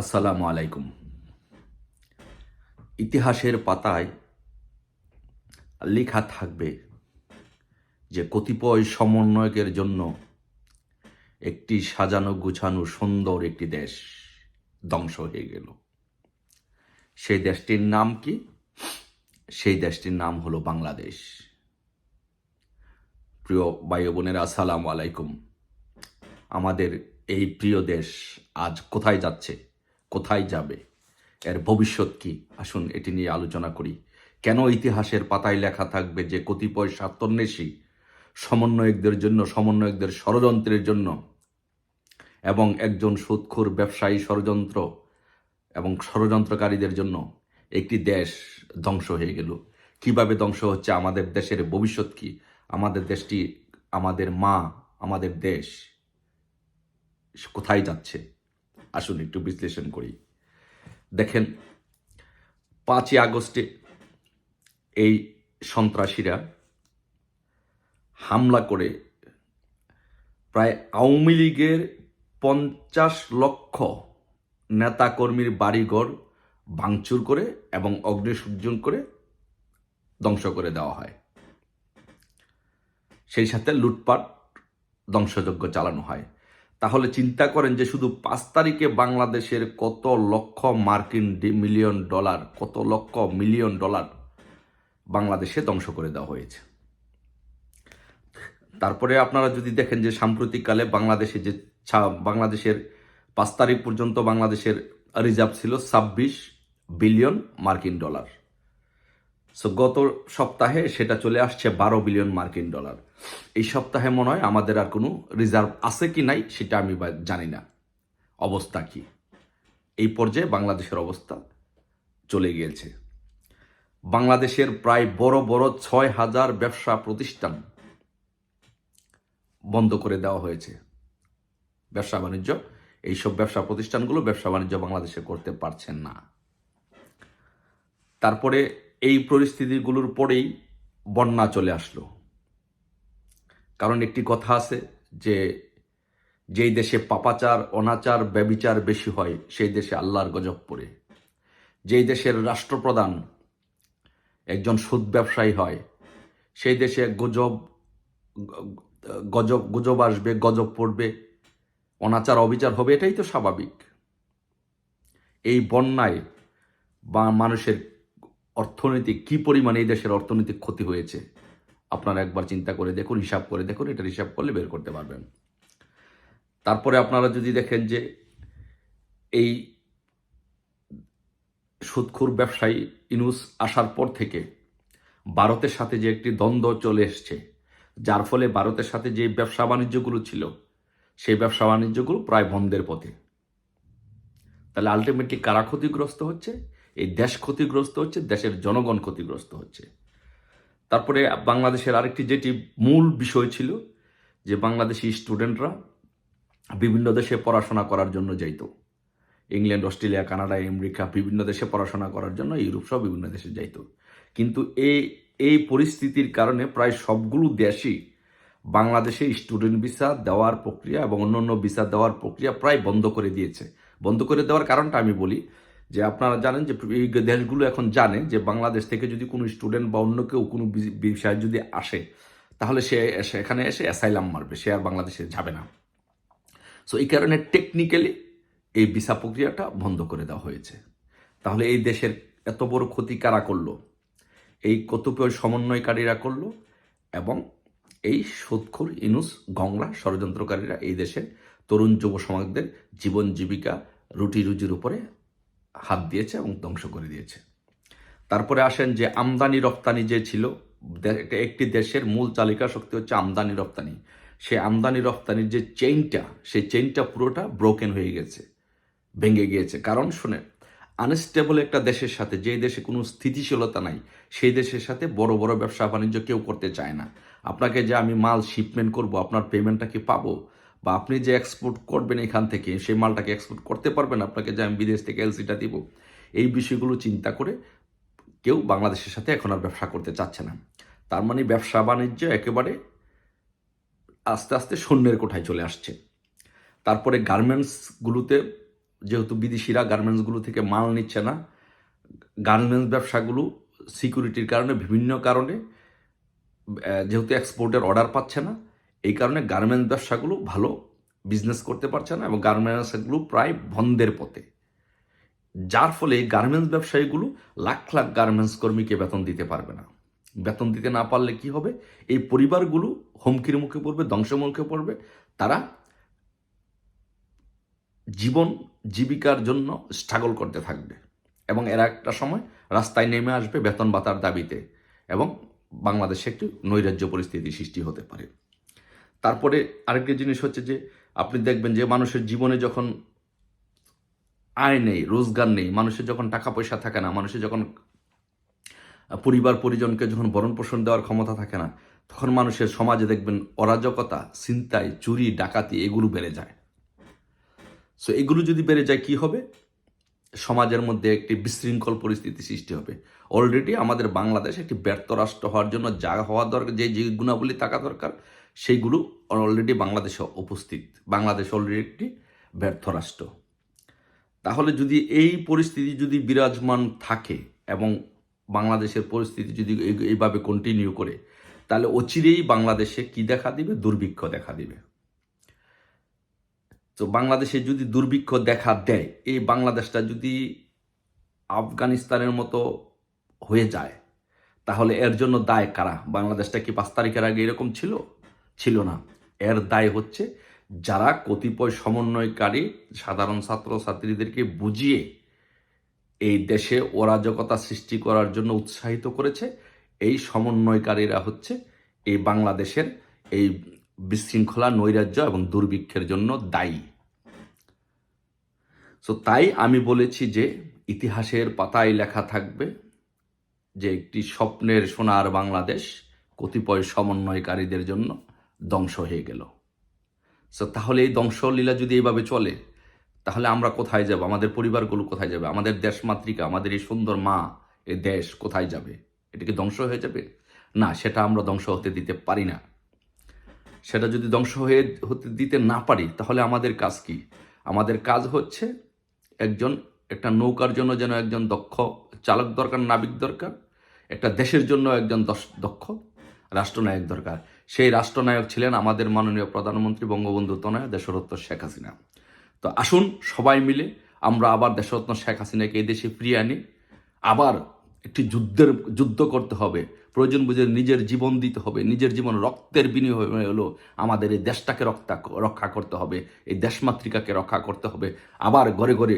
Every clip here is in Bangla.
আসসালামু আলাইকুম। ইতিহাসের পাতায় লেখা থাকবে যে কতিপয় সমন্বয়কের জন্য একটি সাজানো গুছানো সুন্দর একটি দেশ ধ্বংস হয়ে গেল। সেই দেশটির নাম কি? সেই দেশটির নাম হলো বাংলাদেশ। প্রিয় ভাই বোনেরা, আসসালামু আলাইকুম। আমাদের এই প্রিয় দেশ আজ কোথায় যাচ্ছে? কোথায় যাবে? এর ভবিষ্যৎ কি? আসুন এটি নিয়ে আলোচনা করি। কেন ইতিহাসের পাতায় লেখা থাকবে যে কতিপয় স্বার্থন্বেষী, সমন্বয়কদের জন্য, সমন্বয়কদের ষড়যন্ত্রের জন্য এবং একজন সুৎখুর ব্যবসায়ী ষড়যন্ত্র এবং ষড়যন্ত্রকারীদের জন্য একটি দেশ ধ্বংস হয়ে গেল। কীভাবে ধ্বংস হচ্ছে? আমাদের দেশের ভবিষ্যৎ কি? আমাদের দেশটি, আমাদের মা, আমাদের দেশ কোথায় যাচ্ছে? আসুন, একটু বিশ্লেষণ করি। দেখেন, পাঁচই আগস্টে এই সন্ত্রাসীরা হামলা করে প্রায় আওয়ামী লীগের পঞ্চাশ লক্ষ নেতাকর্মীর বাড়িঘর ভাঙচুর করে এবং অগ্নিসংযোগ করে ধ্বংস করে দেওয়া হয়। সেই সাথে লুটপাট ধ্বংসযজ্ঞ চালানো হয়। তাহলে চিন্তা করেন যে শুধু পাঁচ তারিখে বাংলাদেশের কত লক্ষ মার্কিন মিলিয়ন ডলার, কত লক্ষ মিলিয়ন ডলার বাংলাদেশে ধ্বংস করে দেওয়া হয়েছে। তারপরে আপনারা যদি দেখেন যে সাম্প্রতিককালে বাংলাদেশে যে বাংলাদেশের পাঁচ তারিখ পর্যন্ত বাংলাদেশের রিজার্ভ ছিল ছাব্বিশ বিলিয়ন মার্কিন ডলার। সো গত সপ্তাহে সেটা চলে আসছে বারো বিলিয়ন মার্কিন ডলার। এই সপ্তাহে মনে হয় আমাদের আর কোনো রিজার্ভ আছে কি নাই সেটা আমি জানি না। অবস্থা কি? এই পর্যায়ে বাংলাদেশের অবস্থা চলে গিয়েছে। বাংলাদেশের প্রায় বড় বড় ছয় হাজার ব্যবসা প্রতিষ্ঠান বন্ধ করে দেওয়া হয়েছে। ব্যবসা বাণিজ্য, এইসব ব্যবসা প্রতিষ্ঠানগুলো ব্যবসা বাণিজ্য বাংলাদেশে করতে পারছেন না। তারপরে এই পরিস্থিতিগুলোর পরেই বন্যা চলে আসলো। কারণ একটি কথা আছে যে, যেই দেশে পাপাচার, অনাচার, ব্যবিচার বেশি হয়, সেই দেশে আল্লাহর গজব পড়ে। যেই দেশের রাষ্ট্রপ্রধান একজন সুদ ব্যবসায়ী হয়, সেই দেশে গজব গজব, গুজব আসবে, গজব পড়বে, অনাচার, অবিচার হবে, এটাই তো স্বাভাবিক। এই বন্যায় বা মানুষের অর্থনীতি কি পরিমাণে এই দেশের অর্থনৈতিক ক্ষতি হয়েছে? আপনারা একবার চিন্তা করে দেখুন, হিসাব করে দেখুন, এটা হিসাব করলে বের করতে পারবেন। তারপরে আপনারা যদি দেখেন যে এই সুদখুর ব্যবসায়ী ইনুস আসার পর থেকে ভারতের সাথে যে একটি দ্বন্দ্ব চলে এসছে, যার ফলে ভারতের সাথে যে ব্যবসা বাণিজ্যগুলো ছিল, সেই ব্যবসা বাণিজ্যগুলো প্রায় বন্ধের পথে। তাহলে আলটিমেটলি কারা ক্ষতিগ্রস্ত হচ্ছে? এই দেশ ক্ষতিগ্রস্ত হচ্ছে, দেশের জনগণ ক্ষতিগ্রস্ত হচ্ছে। তারপরে বাংলাদেশের আরেকটি যেটি মূল বিষয় ছিল, যে বাংলাদেশি স্টুডেন্টরা বিভিন্ন দেশে পড়াশোনা করার জন্য যাইত। ইংল্যান্ড, অস্ট্রেলিয়া, কানাডা, আমেরিকা বিভিন্ন দেশে পড়াশোনা করার জন্য ইউরোপ সহ বিভিন্ন দেশে যাইত। কিন্তু এই এই পরিস্থিতির কারণে প্রায় সবগুলো দেশই বাংলাদেশে স্টুডেন্ট ভিসা দেওয়ার প্রক্রিয়া এবং অন্য অন্য ভিসা দেওয়ার প্রক্রিয়া প্রায় বন্ধ করে দিয়েছে। বন্ধ করে দেওয়ার কারণটা আমি বলি যে আপনারা জানেন যে এই দেশগুলো এখন জানে যে বাংলাদেশ থেকে যদি কোনো স্টুডেন্ট বা অন্য কেউ কোনো বিষয় যদি আসে, তাহলে সে এখানে এসে অ্যাসাইলাম মারবে, সে আর বাংলাদেশে যাবে না। সো এই কারণে টেকনিক্যালি এই ভিসা প্রক্রিয়াটা বন্ধ করে দেওয়া হয়েছে। তাহলে এই দেশের এত বড় ক্ষতি কারা করল? এই কতিপয় সমন্বয়কারীরা করল? এবং এই সুৎখুর ইনুস, গংরা ষড়যন্ত্রকারীরা এই দেশের তরুণ যুব সমাজদের জীবন জীবিকা রুটি রুজির উপরে হাত দিয়েছে এবং ধ্বংস করে দিয়েছে। তারপরে আসেন যে আমদানি রপ্তানি যে ছিল একটি দেশের মূল চালিকা শক্তি হচ্ছে আমদানি রপ্তানি। সে আমদানি রপ্তানির যে চেইনটা সেই চেইনটা পুরোটা ব্রোকেন হয়ে গেছে, ভেঙে গিয়েছে। কারণ শুনে আনস্টেবল একটা দেশের সাথে যে দেশে কোনো স্থিতিশীলতা নাই, সেই দেশের সাথে বড় বড় ব্যবসা বাণিজ্য কেউ করতে চায় না। আপনাকে যে আমি মাল শিপমেন্ট করব, আপনার পেমেন্টটা কি পাবো? বা আপনি যে এক্সপোর্ট করবেন এখান থেকে, সেই মালটাকে এক্সপোর্ট করতে পারবেন, আপনাকে যে আমি বিদেশ থেকে এলসিটা দিব, এই বিষয়গুলো চিন্তা করে কেউ বাংলাদেশের সাথে এখন আর ব্যবসা করতে চাচ্ছে না। তার মানে ব্যবসা বাণিজ্য একেবারে আস্তে আস্তে শূন্যের কোঠায় চলে আসছে। তারপরে গার্মেন্টসগুলোতে, যেহেতু বিদেশিরা গার্মেন্টসগুলো থেকে মাল নিচ্ছে না, গার্মেন্টস ব্যবসাগুলো সিকিউরিটির কারণে, বিভিন্ন কারণে যেহেতু এক্সপোর্টের অর্ডার পাচ্ছে না এই কারণে গার্মেন্টস ব্যবসাগুলো ভালো বিজনেস করতে পারছে না এবং গার্মেন্টস গার্মেন্টসগুলো প্রায় বন্ধের পথে। যার ফলে গার্মেন্টস ব্যবসায়ীগুলো লাখ লাখ গার্মেন্টস কর্মীকে বেতন দিতে পারবে না। বেতন দিতে না পারলে কি হবে? এই পরিবারগুলো হুমকির মুখে পড়বে, ধ্বংসের মুখে পড়বে। তারা জীবন, জীবিকার জন্য স্ট্রাগল করতে থাকবে এবং এরা একটা সময় রাস্তায় নেমে আসবে বেতন ভাতার দাবিতে এবং বাংলাদেশে একটি নৈরাজ্য পরিস্থিতি সৃষ্টি হতে পারে। তারপরে আরেকটি জিনিস হচ্ছে যে, আপনি দেখবেন যে মানুষের জীবনে যখন আয় নেই, রোজগার নেই, মানুষের যখন টাকা পয়সা থাকে না, মানুষের যখন পরিবার, পরিজনকে যখন ভরণ পোষণ দেওয়ার ক্ষমতা থাকে না, তখন মানুষের সমাজে দেখবেন অরাজকতা চিন্তায় চুরি, ডাকাতি এগুলো বেড়ে যায়। সো এগুলো যদি বেড়ে যায়, কি হবে? সমাজের মধ্যে একটি বিশৃঙ্খল পরিস্থিতি সৃষ্টি হবে। অলরেডি আমাদের বাংলাদেশ একটি ব্যর্থ রাষ্ট্র হওয়ার জন্য যা হওয়া দরকার, যে যে গুণাবলী থাকা দরকার সেইগুলো অলরেডি বাংলাদেশে উপস্থিত। বাংলাদেশ অলরেডি একটি ব্যর্থ রাষ্ট্র। তাহলে যদি এই পরিস্থিতি যদি বিরাজমান থাকে এবং বাংলাদেশের পরিস্থিতি যদি এই- এইভাবে কন্টিনিউ করে, তাহলে অচিরেই বাংলাদেশে কি দেখা দিবে? দুর্ভিক্ষ দেখা দিবে। তো বাংলাদেশে যদি দুর্ভিক্ষ দেখা দেয়, এই বাংলাদেশটা যদি আফগানিস্তানের মতো হয়ে যায়, তাহলে এর জন্য দায় কারা? বাংলাদেশটা কি পাঁচ তারিখের আগে এরকম ছিল? ছিল না। এর দায় হচ্ছে যারা কতিপয় সমন্বয়কারী, সাধারণ ছাত্র ছাত্রীদেরকে বুঝিয়ে এই দেশে অরাজকতা সৃষ্টি করার জন্য উৎসাহিত করেছে। এই সমন্বয়কারীরা হচ্ছে এই বাংলাদেশের এই বিশৃঙ্খলা, নৈরাজ্য এবং দুর্ভিক্ষের জন্য দায়ী। সো তাই আমি বলেছি যে ইতিহাসের পাতায় লেখা থাকবে যে একটি স্বপ্নের সোনার বাংলাদেশ কতিপয় সমন্বয়কারীদের জন্য ধ্বংস হয়ে গেল। সো তাহলে এই ধ্বংসলীলা যদি এইভাবে চলে, তাহলে আমরা কোথায় যাব? আমাদের পরিবারগুলো কোথায় যাবে? আমাদের দেশ মাতৃকা আমাদের এই সুন্দর মা এ দেশ কোথায় যাবে? এটা কি ধ্বংস হয়ে যাবে? না, সেটা আমরা ধ্বংস হতে দিতে পারি না। সেটা যদি ধ্বংস হয়ে হতে দিতে না পারি, তাহলে আমাদের কাজ কি? আমাদের কাজ হচ্ছে একজন, একটা নৌকার জন্য যেন একজন দক্ষ চালক দরকার, নাবিক দরকার, একটা দেশের জন্য একজন দক্ষ, রাষ্ট্রনায়ক দরকার। সেই রাষ্ট্রনায়ক ছিলেন আমাদের মাননীয় প্রধানমন্ত্রী বঙ্গবন্ধু তনয়, দেশরত্ন শেখ হাসিনা। তো আসুন সবাই মিলে আমরা আবার দেশরত্ন শেখ হাসিনাকে এই দেশে ফিরিয়ে আনি। আবার একটি যুদ্ধের, যুদ্ধ করতে হবে। প্রয়োজন বুঝে নিজের জীবন দিতে হবে। নিজের জীবন রক্তের বিনিময়ে হলো আমাদের এই দেশটাকে রক্ষা রক্ষা করতে হবে। এই দেশমাতৃকাকে রক্ষা করতে হবে। আবার ঘরে ঘরে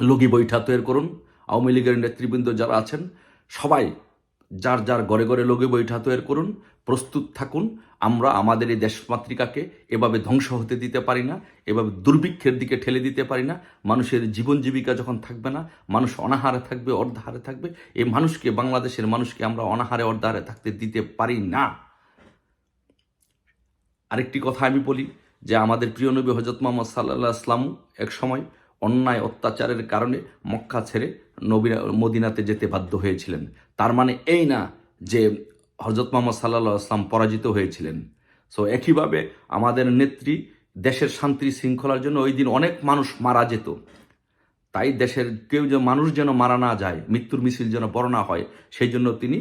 লগি বৈঠা তৈরি করুন। আওয়ামী লীগের নেতৃবৃন্দ যারা আছেন, সবাই যার যার ঘরে ঘরে লগি বৈঠা তৈরি করুন, প্রস্তুত থাকুন। আমরা আমাদের এই দেশমাতৃকাকে এভাবে ধ্বংস হতে দিতে পারি না, এভাবে দুর্ভিক্ষের দিকে ঠেলে দিতে পারি না। মানুষের জীবন জীবিকা যখন থাকবে না, মানুষ অনাহারে থাকবে, অর্ধাহারে থাকবে। এই মানুষকে, বাংলাদেশের মানুষকে আমরা অনাহারে, অর্ধাহারে থাকতে দিতে পারি না। আরেকটি কথা আমি বলি, যে আমাদের প্রিয় নবী হজরত মোহাম্মদ সাল্লাহ আসলাম এক সময় অন্যায় অত্যাচারের কারণে মক্কা ছেড়ে নবী মদিনাতে যেতে বাধ্য হয়েছিলেন। তার মানে এই না যে হজরত মোহাম্মদ সাল্লাহ আসলাম পরাজিত হয়েছিলেন। সো একইভাবে আমাদের নেত্রী দেশের শান্তি শৃঙ্খলার জন্য ওই দিন অনেক মানুষ মারা যেত। তাই দেশের কেউ যে মানুষ যেন মারা না যায়, মৃত্যুর মিছিল যেন বড় না হয়, সেই জন্য তিনি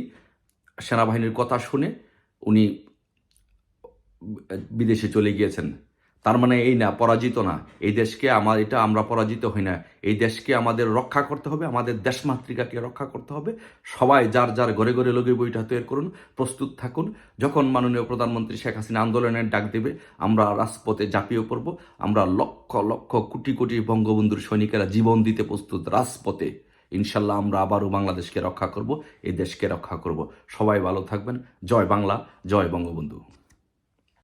সেনাবাহিনীর কথা শুনে উনি বিদেশে চলে গিয়েছেন। তার মানে এই না, পরাজিত না। এই দেশকে আমার এটা আমরা পরাজিত হই না। এই দেশকে আমাদের রক্ষা করতে হবে, আমাদের দেশমাতৃকাকে রক্ষা করতে হবে। সবাই যার যার ঘরে ঘরে লগে বইটা তৈরি করুন, প্রস্তুত থাকুন। যখন মাননীয় প্রধানমন্ত্রী শেখ হাসিনা আন্দোলনের ডাক দেবে, আমরা রাজপথে ঝাঁপিয়ে পড়ব। আমরা লক্ষ লক্ষ কোটি কোটি বঙ্গবন্ধুর সৈনিকেরা জীবন দিতে প্রস্তুত রাজপথে। ইনশাল্লাহ আমরা আবারও বাংলাদেশকে রক্ষা করব, এই দেশকে রক্ষা করব। সবাই ভালো থাকবেন। জয় বাংলা, জয় বঙ্গবন্ধু।